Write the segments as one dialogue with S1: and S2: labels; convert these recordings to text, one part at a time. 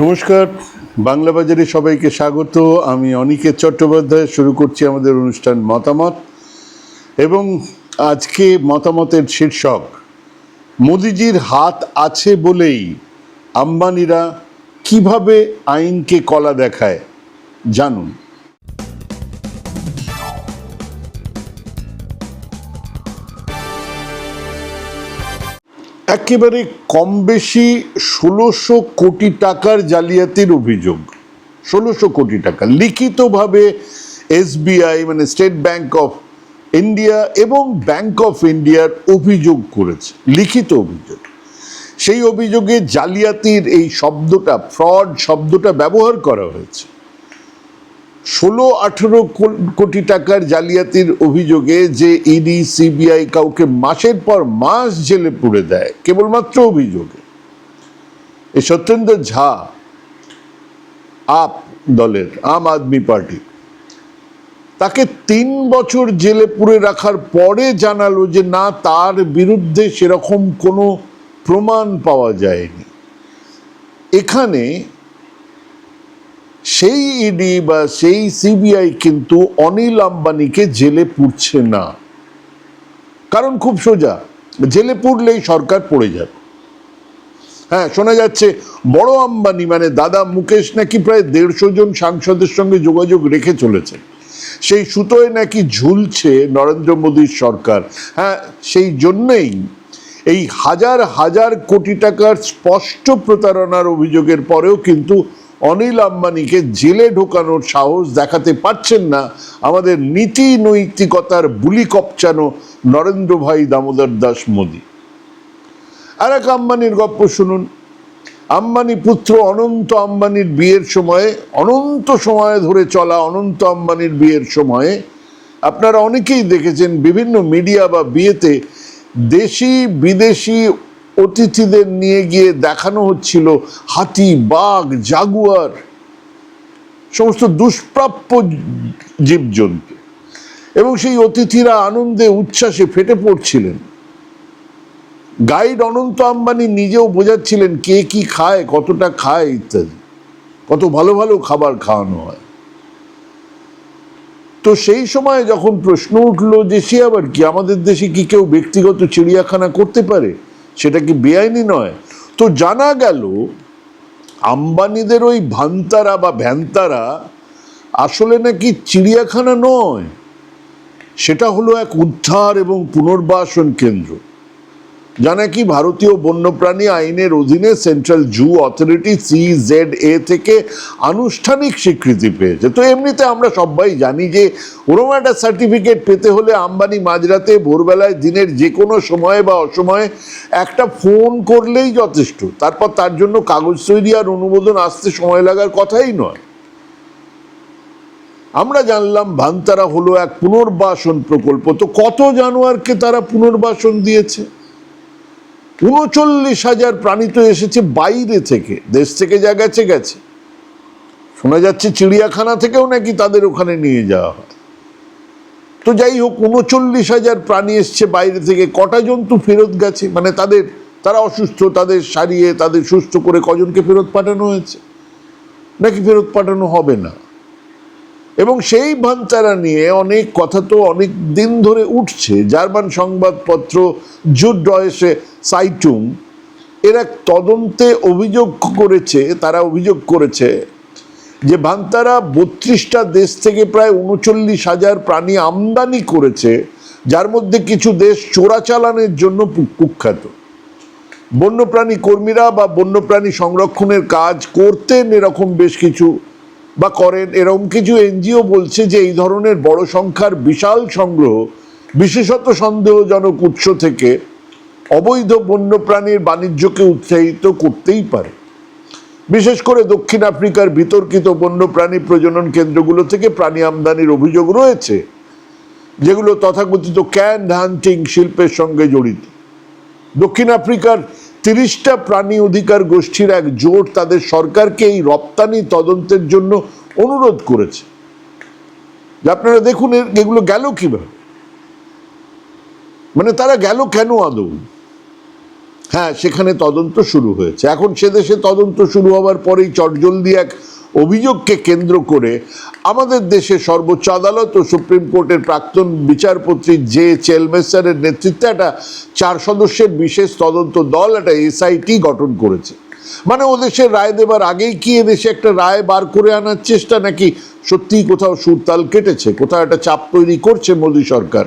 S1: নমস্কার, বাংলা বাজারে সবাইকে স্বাগত। আমি অনিকেত চট্টোপাধ্যায়, শুরু করছি আমাদের অনুষ্ঠান মতামত। এবং আজকে মতামতের শীর্ষক, মোদিজির হাত আছে বলেই আম্বানিরা কীভাবে আইনকে কলা দেখায়, জানুন। একেবারে কম বেশি ষোলোশো কোটি টাকার জালিয়াতির অভিযোগ। ষোলোশো কোটি টাকা। লিখিতভাবে এসবিআই মানে স্টেট ব্যাংক অফ ইন্ডিয়া এবং ব্যাংক অফ ইন্ডিয়ার অভিযোগ করেছে। লিখিত অভিযোগ। সেই অভিযোগে জালিয়াতির এই শব্দটা, ফ্রড শব্দটা ব্যবহার করা হয়েছে। ষোলো আঠেরো কোটি টাকার জালিয়াতির অভিযোগে যে ইডি, সিবিআই কাউকে মাসের পর মাস জেলে পুড়ে দেয়, কেবলমাত্র অভিযোগে। এই সত্যেন্দ্র ঝা আপ দলের, আম আদমি পার্টি তাকে তিন বছর জেলে পুরে রাখার পরে জানালো যে না, তার বিরুদ্ধে সেরকম কোনো প্রমাণ পাওয়া যায়নি। এখানে সেই ইডি বা সেই সিবিআই কিন্তু অনিল আম্বানিকে জেলে পুরছে না। কারণ খুব সোজা, জেলে পুরলেই সরকার পড়ে যাবে। হ্যাঁ শোনা যাচ্ছে বড় আম্বানি মানে দাদা মুকেশ নাকি প্রায় দেড়শো জন সাংসদের সঙ্গে যোগাযোগ রেখে চলেছে সেই সুতোয় নাকি ঝুলছে নরেন্দ্র মোদীর সরকার। হ্যাঁ সেই জন্যেই এই হাজার হাজার কোটি টাকার স্পষ্ট প্রতারণার অভিযোগের পরেও কিন্তু অনিল আম্বানিকে জেলে ঢোকানোর সাহস দেখাতে পারছেন না আমাদের নীতি নৈতিকতার বুলি কপচানো নরেন্দ্র ভাই দামোদর দাস মোদী। আর এক আম্বানির গল্প শুনুন। আম্বানি পুত্র অনন্ত আম্বানির বিয়ের সময়ে, অনন্ত সময় ধরে চলা অনন্ত আম্বানির বিয়ের সময়ে, আপনারা অনেকেই দেখেছেন বিভিন্ন মিডিয়া বা বিয়েতে দেশি বিদেশি অতিথিদের নিয়ে গিয়ে দেখানো হচ্ছিল হাতি, বাঘ, জাগুয়ার, সমস্ত দুষ্প্রাপ্য জীবজন্তু। এবং সেই অতিথিরা আনন্দে, উচ্ছ্বাসে ফেটে পড়ছিলেন। গাইড অনন্ত আম্বানি নিজেও বোঝাচ্ছিলেন কে কি খায়, কতটা খায় ইত্যাদি। কত ভালো ভালো খাবার খাওয়ানো হয়। তো সেই সময় যখন প্রশ্ন উঠল যে, সে আবার কি? আমাদের দেশে কি কেউ ব্যক্তিগত চিড়িয়াখানা করতে পারে? সেটা কি বেআইনি নয়? তো জানা গেল আম্বানিদের ওই ভান্তারা বা ভ্যান্তারা আসলে নাকি চিড়িয়াখানা নয়। সেটা হলো এক উদ্ধার এবং পুনর্বাসন কেন্দ্র। যা নাকি ভারতীয় বন্যপ্রাণী আইনের অধীনে Central Zoo Authority C Z A থেকে আনুষ্ঠানিক স্বীকৃতি পেয়েছে। তো এমনিতে আমরা সবাই জানি যে ওরম একটা সার্টিফিকেট পেতে হলে আম্বানি মাঝরাতে ভোরবেলায় দিনের যে কোনো সময়ে বা অসময়ে একটা ফোন করলেই যথেষ্ট। তারপর তার জন্য কাগজ তৈরি আর অনুমোদন আসতে সময় লাগার কথাই নয়। আমরা জানলাম ভান্তারা হলো এক পুনর্বাসন প্রকল্প। তো কত জানোয়ারকে তারা পুনর্বাসন দিয়েছে? উনচল্লিশ হাজার প্রাণী তো এসেছে বাইরে থেকে। দেশ থেকে যা গেছে গেছে শোনা যাচ্ছে চিড়িয়াখানা থেকেও নাকি তাদের ওখানে নিয়ে যাওয়া হয়। তো যাই হোক, উনচল্লিশ হাজার প্রাণী এসছে বাইরে থেকে। কটা জন্তু ফেরত গেছে? মানে তাদের, তারা অসুস্থ, তাদের সারিয়ে, তাদের সুস্থ করে কজনকে ফেরত পাঠানো হয়েছে? নাকি ফেরত পাঠানো হবে না? এবং সেই ভান্তারা নিয়ে অনেক কথা তো অনেক দিন ধরে উঠছে। জার্মান সংবাদপত্র জুড ডয়েসে সাইটুং, এর তদন্তে অভিযোগ করেছে, তারা অভিযোগ করেছে যে ভান্তারা বত্রিশটা দেশ থেকে প্রায় উনচল্লিশ হাজার প্রাণী আমদানি করেছে, যার মধ্যে কিছু দেশ চোরাচালানের জন্য কুখ্যাত। বন্যপ্রাণী কর্মীরা বা বন্যপ্রাণী সংরক্ষণের কাজ করতেন, এরকম বেশ কিছু বা করেন, এরকম কিছু এনজিও বলছে যে এই ধরনের বড় সংখ্যার বিশাল সংগ্রহ, বিশেষত সন্দেহজনক উৎস থেকে অবৈধ বন্যপ্রাণীর বাণিজ্যকে উৎসাহিত করতেই পারে। বিশেষ করে দক্ষিণ আফ্রিকার বিতর্কিত বন্যপ্রাণী প্রজনন কেন্দ্রগুলো থেকে প্রাণী আমদানির অভিযোগ রয়েছে, যেগুলো তথাকথিত ক্যান হান্টিং শিল্পের সঙ্গে জড়িত। দক্ষিণ আফ্রিকার তিরিশটা প্রাণী অধিকার গোষ্ঠীর এক জোট তাদের সরকারকে এই রপ্তানি তদন্তের জন্য অনুরোধ করেছে। আপনারা দেখুন এগুলো গেল কীভাবে? মানে তারা গেল কেন আদৌ? হ্যাঁ সেখানে তদন্ত শুরু হয়েছে। এখন সে দেশে তদন্ত শুরু হওয়ার পরেই চটজলদি এক অভিযোগকে কেন্দ্র করে আমাদের দেশে সর্বোচ্চ আদালত ও সুপ্রিম কোর্টের প্রাক্তন বিচারপতি জে চেলমেসারের নেতৃত্বে একটা চার সদস্যের বিশেষ তদন্ত দল, একটা এসআইটি গঠন করেছে। মানে ও দেশের রায় দেবার আগেই কি এদেশে একটা রায় বার করে আনার চেষ্টা নাকি সত্যিই কোথাও সুরতাল কেটেছে, কোথাও একটা চাপ তৈরি করছে মোদী সরকার?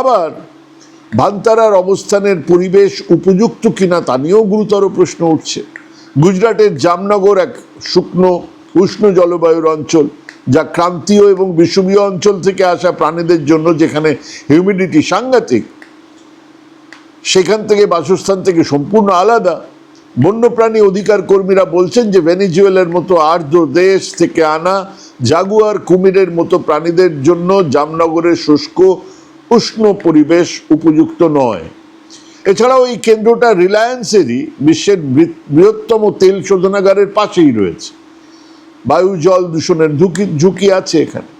S1: আবার ভান্তারার অবস্থানের পরিবেশ উপযুক্ত কিনা তা নিয়েও গুরুতর প্রশ্ন উঠছে। গুজরাটের জামনগর এক শুকনো উষ্ণ জলবায়ুর অঞ্চল, যা ক্রান্তীয় এবং বিষুবীয় অঞ্চল থেকে আসা প্রাণীদের জন্য যেখানে হিউমিডিটি সাংঘাতিক, সেখান থেকে বাসস্থান থেকে সম্পূর্ণ আলাদা। বন্যপ্রাণী অধিকার কর্মীরা বলছেন যে ভেনিজুয়েলের মতো আর্দ্র দেশ থেকে আনা জাগুয়ার কুমিরের মতো প্রাণীদের জন্য জামনগরের শুষ্ক, উষ্ণ পরিবেশ উপযুক্ত নয়। এছাড়াও এই কেন্দ্রটা রিলায়েন্সেরই বিশ্বের বৃহত্তম তেল শোধনাগারের পাশেই রয়েছে। বায়ু জল দূষণের ঝুঁকি ঝুঁকি আছে এখানে।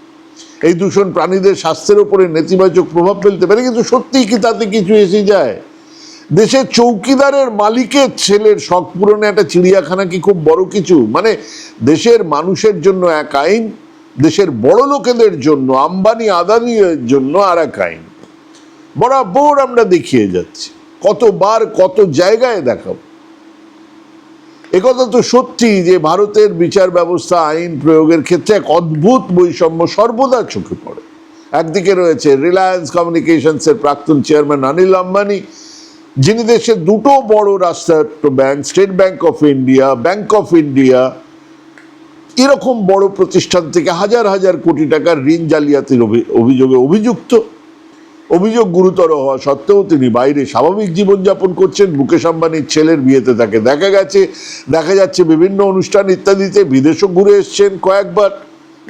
S1: এই দূষণ প্রাণীদের স্বাস্থ্যের উপরে নেতিবাচক প্রভাব ফেলতে পারে, কিন্তু সত্যিই কি তাতে কিছু এসে যায়? দেশের চৌকিদারের মালিকের ছেলের শখ পূরণে একটা চিড়িয়াখানা কি খুব বড় কিছু? মানে দেশের মানুষের জন্য এক আইন, দেশের বড় লোকেদের জন্য, আম্বানি আদানির জন্য আর এক আইন। বরাবর আমরা দেখিয়ে যাচ্ছি। কতবার কত জায়গায় দেখাবো। একথা তো সত্যি যে ভারতের বিচার ব্যবস্থা, আইন প্রয়োগের ক্ষেত্রে এক অদ্ভুত বৈষম্য সর্বদা চোখে পড়ে। একদিকে রয়েছে রিলায়েন্স কমিউনিকেশনসের প্রাক্তন চেয়ারম্যান অনিল আম্বানি, যিনি দেশের দুটো বড় রাষ্ট্রায়ত্ত bank State Bank of India Bank of India এরকম বড় প্রতিষ্ঠান থেকে হাজার হাজার কোটি টাকার ঋণ জালিয়াতির অভি- অভিযোগে অভিযুক্ত। অভিযোগ গুরুতর হওয়া সত্ত্বেও তিনি বাইরে স্বাভাবিক জীবনযাপন করছেন। মুকেশ আম্বানির ছেলের বিয়েতে তাকে দেখা গেছে। দেখা যাচ্ছে বিভিন্ন অনুষ্ঠান ইত্যাদিতে বিদেশও ঘুরে এসছেন কয়েকবার।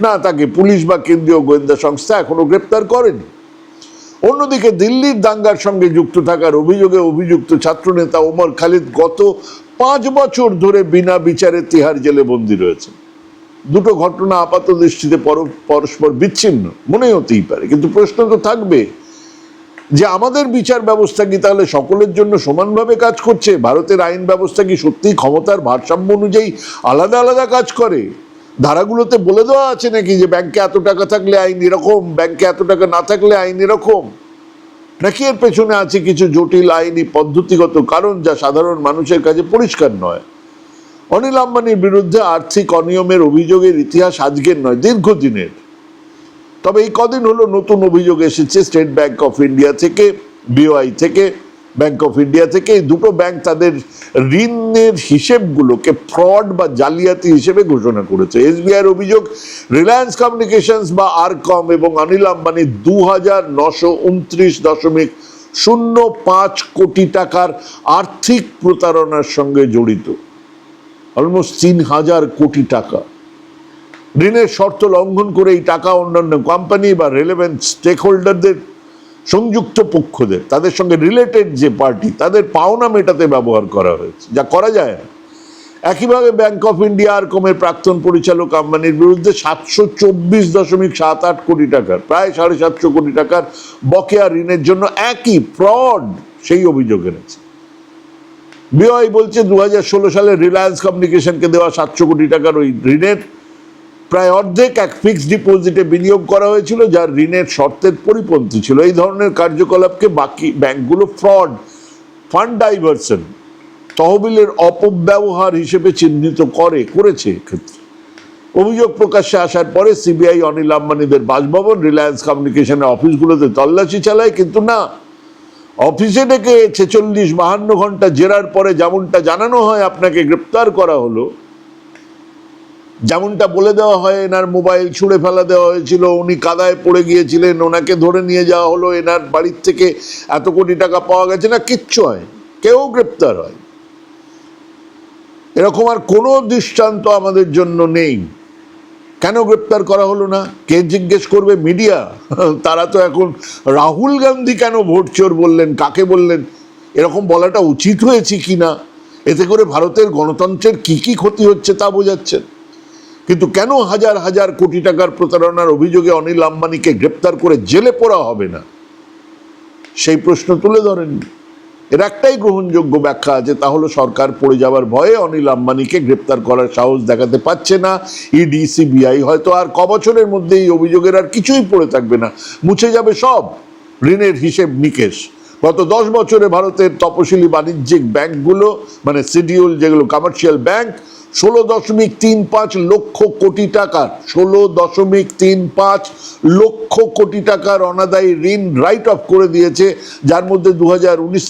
S1: না, তাকে পুলিশ বা কেন্দ্রীয় গোয়েন্দা সংস্থা এখনও গ্রেপ্তার করেনি। অন্যদিকে দিল্লির দাঙ্গার সঙ্গে যুক্ত থাকার অভিযোগে অভিযুক্ত ছাত্রনেতা ওমর খালিদ গত পাঁচ বছর ধরে বিনা বিচারে তিহার জেলে বন্দী রয়েছে দুটো ঘটনা আপাত দৃষ্টিতে পরস্পর বিচ্ছিন্ন। মনে হতেই পারে, কিন্তু প্রশ্ন তো থাকবে যে আমাদের বিচার ব্যবস্থা কি তাহলে সকলের জন্য সমানভাবে কাজ করছে? ভারতের আইন ব্যবস্থা কি সত্যিই ক্ষমতার ভারসাম্য অনুযায়ী আলাদা আলাদা কাজ করে? ধারাগুলোতে বলে দেওয়া আছে নাকি যে ব্যাংকে এত টাকা থাকলে আইন এরকম, ব্যাংকে এত টাকা না থাকলে আইন এরকম? নাকি এর পেছনে আছে কিছু জটিল আইনি পদ্ধতিগত কারণ যা সাধারণ মানুষের কাছে পরিষ্কার নয়? অনিল আম্বানির বিরুদ্ধে আর্থিক অনিয়মের অভিযোগের ইতিহাস আজকের নয়, দীর্ঘদিনের। তবে এই কদিন হলো নতুন অভিযোগ এসেছে স্টেট ব্যাংক অফ ইন্ডিয়া থেকে, বিওআই থেকে, ব্যাংক অফ ইন্ডিয়া থেকে। এই দুটো ব্যাংক তাদের ঋণের হিসেবগুলোকে ফ্রড বা জালিয়াতি হিসেবে ঘোষণা করেছে। এসবিআইয়ের অভিযোগ, রিলায়েন্স কমিউনিকেশনস বা আরকম এবং অনিল আম্বানি দু হাজার নশো উনত্রিশ দশমিক শূন্য পাঁচ কোটি টাকার আর্থিক প্রতারণার সঙ্গে জড়িত। অলমোস্ট তিন হাজার কোটি টাকা। ঋণের শর্ত লঙ্ঘন করে এই টাকা অন্যান্য কোম্পানি বা রেলেভেন্ট স্টেক হোল্ডারদের সংযুক্ত পক্ষদের, তাদের সঙ্গে রিলেটেড যে পার্টি তাদের পাওনা মেটাতে ব্যবহার করা হয়েছে। যা করা যায় না। একইভাবে ব্যাংক অফ ইন্ডিয়া আর কমের প্রাক্তন পরিচালক আম্বানির বিরুদ্ধে সাতশো চব্বিশ দশমিক সাত আট কোটি টাকার, প্রায় সাড়ে সাতশো কোটি টাকার বকেয়া ঋণের জন্য একই ফ্রড সেই অভিযোগ এনেছে। বিআই বলছে দু হাজার ষোলো সালে রিলায়েন্স কমিউনিকেশনকে দেওয়া সাতশো কোটি টাকার ওই ঋণের প্রায় অর্ধেক এক ফিক্সড ডিপোজিটে বিনিয়োগ করা হয়েছিল, যার ঋণের শর্তের পরিপন্থী ছিল। এই ধরনের কার্যকলাপকে বাকি ব্যাংকগুলো ফ্রড ফান্ড ডাইভার্সন তহবিলের অপব্যবহার হিসেবে চিহ্নিত করে, করেছে এক্ষেত্রে। অভিযোগ প্রকাশ্যে আসার পরে সিবিআই, অনিল আম্বানিদের বাসভবন, রিলায়েন্স কমিউনিকেশনের অফিসগুলোতে তল্লাশি চালায়, কিন্তু না। অফিসে ডেকে ছেচল্লিশ বাহান্ন ঘণ্টা জেরার পরে যেমনটা জানানো হয়, আপনাকে গ্রেপ্তার করা হলো। যেমনটা বলে দেওয়া হয়, এনার মোবাইল ছুঁড়ে ফেলা দেওয়া হয়েছিল, উনি কাদায় পড়ে গিয়েছিলেন, ওনাকে ধরে নিয়ে যাওয়া হলো, এনার বাড়ির থেকে এত কোটি টাকা পাওয়া গেছে না, কিচ্ছু হয়, কেউ গ্রেপ্তার হয়। এরকম আর কোনো দৃষ্টান্ত আমাদের জন্য নেই। কেন গ্রেপ্তার করা হলো না? কে জিজ্ঞেস করবে? মিডিয়া। তারা তো এখন রাহুল গান্ধী কেন ভোট চোর বললেন? কাকে বললেন? এরকম বলাটা উচিত হয়েছে কি না? এতে করে ভারতের গণতন্ত্রের কি কি ক্ষতি হচ্ছে তা বোঝাচ্ছেন। কিন্তু কেন হাজার হাজার কোটি টাকার প্রতারণার অভিযোগে অনিল আম্বানিকে গ্রেপ্তার করে জেলে পড়া হবে না? সেই প্রশ্ন তুলে ধরেননি এর একটাই গ্রহণযোগ্য ব্যাখ্যা আছে, তা হলো সরকার পড়ে যাওয়ার ভয়ে অনিল আম্বানিকে গ্রেপ্তার করার সাহস দেখাতে পারছে না। ইডি সিবিআই হয়তো আর ক বছরের মধ্যে এই অভিযোগের আর কিছুই পড়ে থাকবে না। মুছে যাবে সব। ঋণের হিসেব নিকেশ। গত দশ বছরে ভারতের তপশিলি বাণিজ্যিক ব্যাংকগুলো মানে সিডিউল যেগুলো কমার্শিয়াল ব্যাংক ষোলো দশমিক তিন পাঁচ লক্ষ কোটি টাকার ষোলো দশমিক তিন পাঁচ লক্ষ কোটি টাকার অনাদায়ী ঋণ রাইট অফ করে দিয়েছে, যার মধ্যে দু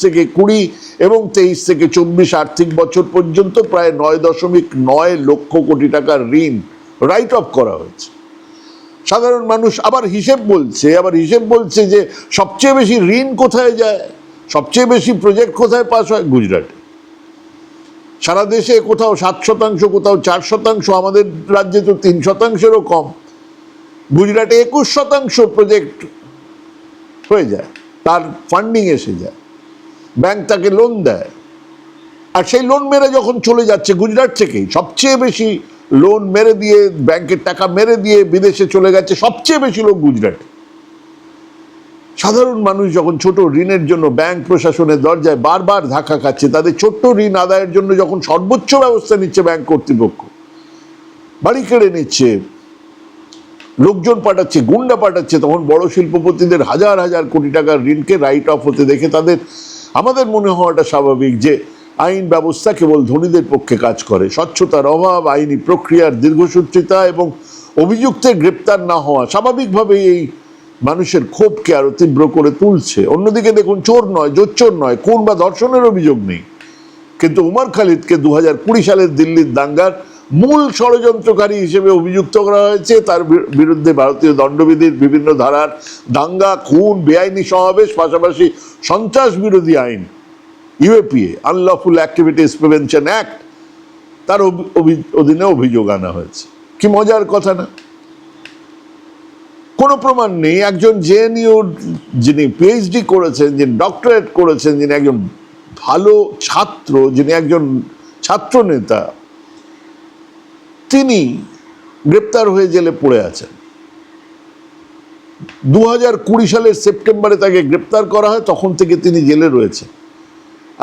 S1: থেকে কুড়ি এবং তেইশ থেকে চব্বিশ আর্থিক বছর পর্যন্ত প্রায় নয় দশমিক নয় লক্ষ কোটি টাকার ঋণ রাইট অফ করা হয়েছে। সাধারণ মানুষ আবার হিসেব বলছে, আবার হিসেব বলছে যে সবচেয়ে বেশি ঋণ কোথায় যায়? সবচেয়ে বেশি প্রজেক্ট কোথায় পাস হয়? গুজরাটে। সারা দেশে কোথাও সাত শতাংশ, কোথাও চার শতাংশ, আমাদের রাজ্যে তো তিন শতাংশেরও কম। গুজরাটে একুশ শতাংশ প্রজেক্ট হয়ে যায়, তার ফান্ডিং এসে যায়। ব্যাংক তাকে লোন দেয়। আর সেই লোন মেরে যখন চলে যাচ্ছে গুজরাট থেকেই, সবচেয়ে বেশি লোন মেরে দিয়ে ব্যাংকের টাকা মেরে দিয়ে বিদেশে চলে গেছে সবচেয়ে বেশি লোক গুজরাটে। সাধারণ মানুষ যখন ছোট, ঋণের জন্য ব্যাংক প্রশাসনের দরজায় বারবার ধাক্কা খাচ্ছে, তাদের ছোট্ট ঋণ আদায়ের জন্য যখন সর্বোচ্চ ব্যবস্থা নিচ্ছে ব্যাংক কর্তৃপক্ষ, বাড়ি কেড়ে নিচ্ছে, লোকজন পাঠাচ্ছে, গুন্ডা পাঠাচ্ছে, তখন বড় শিল্পপতিদের হাজার হাজার কোটি টাকার ঋণকে রাইট অফ হতে দেখে তাদের, আমাদের মনে হওয়াটা স্বাভাবিক যে আইন ব্যবস্থা কেবল ধনীদের পক্ষে কাজ করে। স্বচ্ছতার অভাব, আইনি প্রক্রিয়ার দীর্ঘসূত্রিতা এবং অভিযুক্তের গ্রেপ্তার না হওয়া, স্বাভাবিকভাবেই এই মানুষের ক্ষোভকে আরও তীব্র করে তুলছে। অন্যদিকে দেখুন, চোর নয়, জোচ্চোর নয় কোন বা ধর্ষণের অভিযোগ নেই। কিন্তু উমর খালিদকে দু হাজার কুড়ি সালের দিল্লির দাঙ্গার মূল ষড়যন্ত্রকারী হিসেবে অভিযুক্ত করা হয়েছে। তার বিরুদ্ধে ভারতীয় দণ্ডবিধির বিভিন্ন ধারার দাঙ্গা, খুন, বেআইনি সমাবেশ, পাশাপাশি সন্ত্রাস বিরোধী আইন, UAPA unlawful activities prevention act তার অধীনে অভিযোগ আনা হয়েছে। কি মজার কথা না? কোনো প্রমাণ নেই। একজন জেএনইউ যিনি পিএইচডি করেছেন, যিনি ডক্টরেট করেছেন, যিনি একজন ভালো ছাত্র, যিনি একজন ছাত্র নেতা, তিনি গ্রেপ্তার হয়ে জেলে পড়ে আছেন। দু হাজার কুড়ি সালের সেপ্টেম্বরে তাকে গ্রেপ্তার করা হয়, তখন থেকে তিনি জেলে রয়েছেন।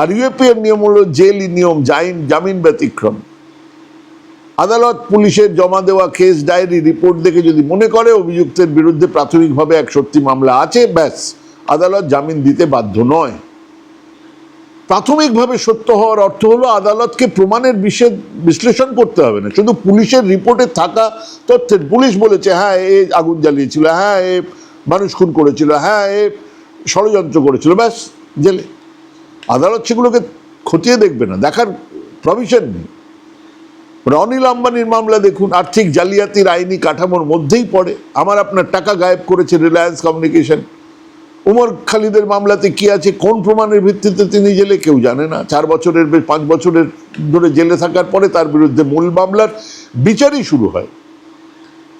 S1: আর ইউএপিএর নিয়ম হলো জেলই নিয়ম জামিন ব্যতিক্রম। আদালত পুলিশের জমা দেওয়া কেস ডায়েরি রিপোর্ট দেখে যদি মনে করে অভিযুক্তের বিরুদ্ধে প্রাথমিকভাবে এক সত্যি মামলা আছে, ব্যাস। আদালত জামিন দিতে বাধ্য নয়। প্রাথমিকভাবে সত্য হওয়ার অর্থ হলো আদালতকে প্রমাণের বিষয় বিশ্লেষণ করতে হবে না। শুধু পুলিশের রিপোর্টে থাকা তথ্যের পুলিশ বলেছে হ্যাঁ এ আগুন জ্বালিয়েছিল হ্যাঁ এ মানুষ খুন করেছিল হ্যাঁ এ ষড়যন্ত্র করেছিল, ব্যাস, জেলে। আদালত সেগুলোকে খতিয়ে দেখবে না, দেখার প্রভিশন নেই। অনিল আম্বানির মামলা দেখুন, আর্থিক জালিয়াতির আইনি কাঠামোর মধ্যেই পড়ে। আমার আপনার টাকা গায়েব করেছে রিলায়েন্স কমিউনিকেশন উমর খালিদের মামলাতে কি আছে, কোন প্রমাণের ভিত্তিতে তিনি জেলে, কেউ জানে না। চার বছরের পাঁচ বছরের ধরে জেলে থাকার পরে তার বিরুদ্ধে মূল মামলার বিচারই শুরু হয়।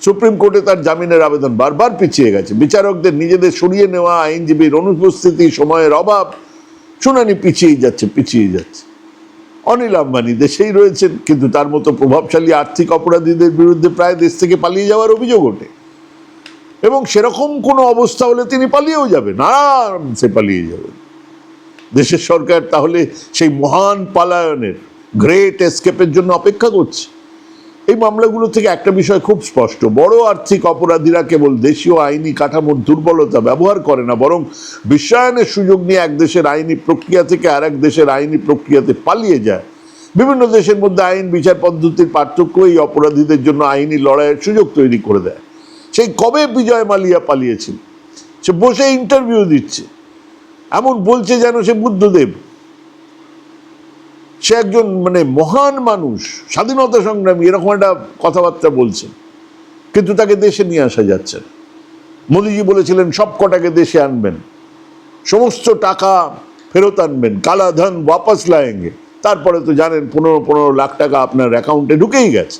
S1: সুপ্রিম কোর্টে তার জামিনের আবেদন বারবার পিছিয়ে গেছে। বিচারকদের নিজেদের সরিয়ে নেওয়া আইনজীবীর অনুপস্থিতি, সময়ের অভাব, শুনানি পিছিয়ে যাচ্ছে পিছিয়ে যাচ্ছে। অনিল আম্বানি দেশেই রয়েছেন, কিন্তু তার মতো প্রভাবশালী আর্থিক অপরাধীদের বিরুদ্ধে প্রায় দেশ থেকে পালিয়ে যাওয়ার অভিযোগ ওঠে। এবং সেরকম কোনো অবস্থা হলে তিনি পালিয়েও যাবেন, আরামসে পালিয়ে যাবেন। দেশের সরকার তাহলে সেই মহান পালায়নের গ্রেট এসকেপের জন্য অপেক্ষা করছে। এই মামলাগুলো থেকে একটা বিষয় খুব স্পষ্ট। বড় আর্থিক অপরাধীরা কেবল দেশীয় আইনি কাঠামোর দুর্বলতা ব্যবহার করে না, বরং বিশ্বায়নের সুযোগ নিয়ে এক দেশের আইনি প্রক্রিয়া থেকে আর এক দেশের আইনি প্রক্রিয়াতে পালিয়ে যায়। বিভিন্ন দেশের মধ্যে আইন বিচার পদ্ধতির পার্থক্য এই অপরাধীদের জন্য আইনি লড়াইয়ের সুযোগ তৈরি করে দেয়। সেই কবে বিজয় মালিয়া পালিয়েছিল? সে বসে ইন্টারভিউ দিচ্ছে। এমন বলছে যেন সে বুদ্ধদেব। সে একজন মানে মহান মানুষ, স্বাধীনতা সংগ্রামী, এরকম একটা কথাবার্তা বলছেন। কিন্তু তাকে দেশে নিয়ে আসা যাচ্ছে মোদিজি বলেছিলেন, সব কটাকে দেশে আনবেন। সমস্ত টাকা ফেরত আনবেন, কালাধন ওয়াপাস লায়েঙ্গে। তারপরে তো জানেন, পনেরো পনেরো লাখ টাকা আপনার অ্যাকাউন্টে ঢুকেই গেছে।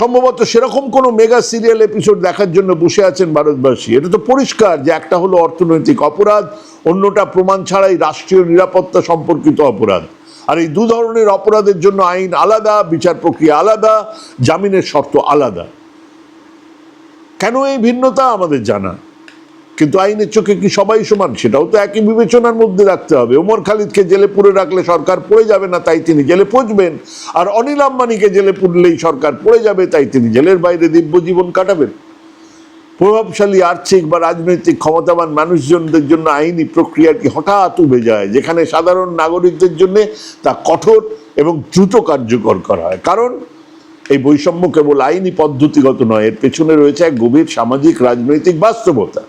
S1: সম্ভবত সেরকম কোনো মেগা সিরিয়াল এপিসোড দেখার জন্য বসে আছেন ভারতবাসী। এটা তো পরিষ্কার যে একটা হলো অর্থনৈতিক অপরাধ, অন্যটা প্রমাণ ছাড়াই রাষ্ট্রীয় নিরাপত্তা সম্পর্কিত অপরাধ। আর এই দু ধরনের অপরাধের জন্য আইন আলাদা, বিচার প্রক্রিয়া আলাদা, জামিনের শর্ত আলাদা। কেন এই ভিন্নতা আমাদের জানা? কিন্তু আইনের চোখে কি সবাই সমান? সেটাও তো একই বিবেচনার মধ্যে রাখতে হবে। ওমর খালিদকে জেলে পুরে রাখলে সরকার পড়ে যাবে না, তাই তিনি জেলে পচবেন আর অনিল আম্বানিকে জেলে পুরলেই সরকার পড়ে যাবে, তাই তিনি জেলের বাইরে দিব্য জীবন কাটাবেন। প্রভাবশালী আর্থিক বা রাজনৈতিক ক্ষমতাবান মানুষজনদের জন্য আইনি প্রক্রিয়াটি হঠাৎ উবে যায়, যেখানে সাধারণ নাগরিকদের জন্য তা কঠোর এবং দ্রুত কার্যকর করা হয়। কারণ এই বৈষম্য কেবল আইনি পদ্ধতিগত নয়, এর পেছনে রয়েছে এক গভীর সামাজিক, রাজনৈতিক বাস্তবতা।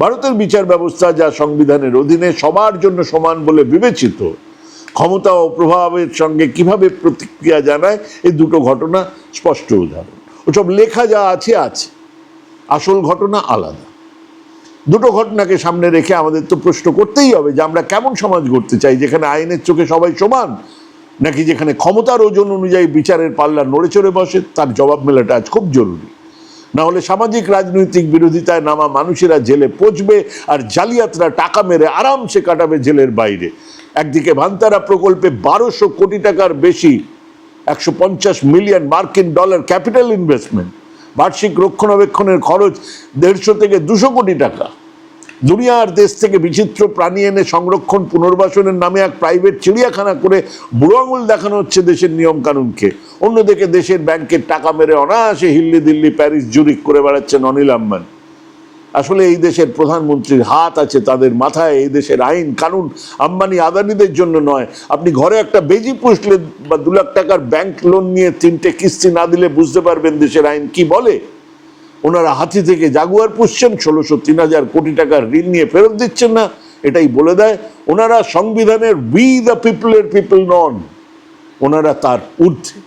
S1: ভারতের বিচার ব্যবস্থা যা সংবিধানের অধীনে সবার জন্য সমান বলে বিবেচিত, ক্ষমতা ও প্রভাবের সঙ্গে কীভাবে প্রতিক্রিয়া জানায় এই দুটো ঘটনা স্পষ্ট উদাহরণ। ওসব লেখা যা আছে আছে। আসল ঘটনা আলাদা। দুটো ঘটনাকে সামনে রেখে আমাদের তো প্রশ্ন করতেই হবে যে আমরা কেমন সমাজ গড়তে চাই, যেখানে আইনের চোখে সবাই সমান, নাকি যেখানে ক্ষমতার ওজন অনুযায়ী বিচারের পাল্লা নড়ে চড়ে বসে, তার জবাব মেলাটা আজ খুব জরুরি। না হলে সামাজিক রাজনৈতিক বিরোধিতায় নামা মানুষেরা জেলে পচবে আর জালিয়াতরা টাকা মেরে আরামসে কাটাবে জেলের বাইরে। একদিকে ভান্তারা প্রকল্পে বারোশো কোটি টাকার বেশি, একশো পঞ্চাশ মিলিয়ন মার্কিন ডলার ক্যাপিটাল ইনভেস্টমেন্ট। বার্ষিক রক্ষণাবেক্ষণের খরচ দেড়শো থেকে দুশো কোটি টাকা। দুনিয়ার দেশ থেকে বিচিত্র প্রাণী এনে সংরক্ষণ, পুনর্বাসনের নামে এক প্রাইভেট চিড়িয়াখানা করে বুড়ো আঙুল দেখানো হচ্ছে দেশের নিয়ম কানুনকে অন্যদিকে দেশের ব্যাংকের টাকা মেরে অনায়াসে হিল্লি, দিল্লি, প্যারিস জুরিক করে বেড়াচ্ছেন অনিল আম্বানি। আসলে এই দেশের প্রধানমন্ত্রীর হাত আছে তাদের মাথায়, এই দেশের আইন, কানুন আম্বানি আদানিদের জন্য নয়। আপনি ঘরে একটা বেজি পুষলে বা দু লাখ টাকার ব্যাংক লোন নিয়ে তিনটে কিস্তি না দিলে বুঝতে পারবেন দেশের আইন কি বলে। ওনারা হাতি থেকে জাগুয়ার পুষছেন, ষোলোশো তিন হাজার কোটি টাকার ঋণ নিয়ে ফেরত দিচ্ছেন না, এটাই বলে দেয়। ওনারা সংবিধানের উই দ্য পিপলের পিপল নন, ওনারা তার ঊর্ধ্বে।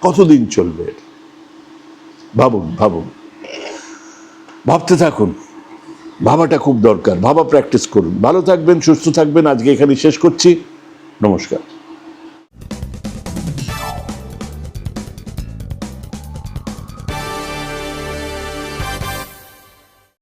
S1: কতদিন চলবে ভাবুন ভাবুন। ভাবতে থাকুন। ভাবাটা খুব দরকার। ভাবা প্র্যাকটিস করুন। ভালো থাকবেন, সুস্থ থাকবেন। আজকে এখানে শেষ করছি। নমস্কার।